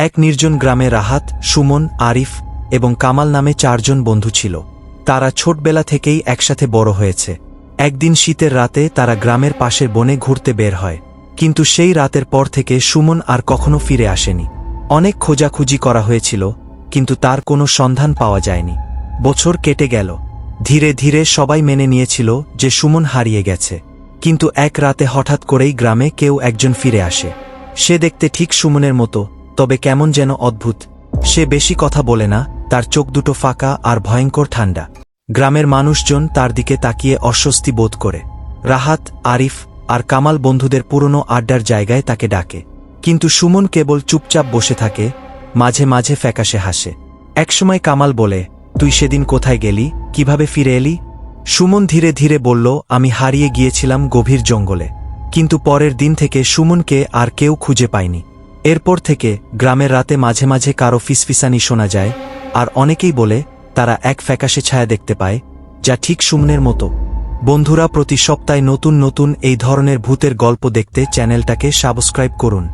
এক নির্জন গ্রামে রাহাত, সুমন, আরিফ এবং কামাল নামে চারজন বন্ধু ছিল। তারা ছোটবেলা থেকেই একসাথে বড় হয়েছে। একদিন শীতের রাতে তারা গ্রামের পাশের বনে ঘুরতে বের হয়। কিন্তু সেই রাতের পর থেকে সুমন আর কখনো ফিরে আসেনি। অনেক খোঁজাখুঁজি করা হয়েছিল, কিন্তু তার কোনো সন্ধান পাওয়া যায়নি। বছর কেটে গেল। ধীরে ধীরে সবাই মেনে নিয়েছিল যে সুমন হারিয়ে গেছে। কিন্তু এক রাতে হঠাৎ করেই গ্রামে কেউ একজন ফিরে আসে। সে দেখতে ঠিক সুমনের মতো তবে কেমন যেন অদ্ভুত। সে বেশি কথা বলে না, তার চোখ দুটো ফাঁকা আর ভয়ঙ্কর ঠান্ডা। গ্রামের মানুষজন তার দিকে তাকিয়ে অস্বস্তি বোধ করে। রাহাত, আরিফ আর কামাল বন্ধুদের পুরনো আড্ডার জায়গায় তাকে ডাকে। কিন্তু সুমন কেবল চুপচাপ বসে থাকে, মাঝে মাঝে ফ্যাকাশে হাসে। একসময় কামাল বলে, তুই সেদিন কোথায় গেলি? কীভাবে ফিরে এলি? সুমন ধীরে ধীরে বলল, আমি হারিয়ে গিয়েছিলাম গভীর জঙ্গলে। কিন্তু পরের দিন থেকে সুমনকে আর কেউ খুঁজে পায়নি। এরপর থেকে গ্রামের রাতে মাঝে মাঝে কারও ফিসফিসানি শোনা যায়, আর অনেকেই বলে তারা এক ফ্যাকাশে ছায়া দেখতে পায়, যা ঠিক সুমনের মতো। বন্ধুরা, প্রতি সপ্তাহে নতুন নতুন এই ধরনের ভূতের গল্প দেখতে চ্যানেলটাকে সাবস্ক্রাইব করুন।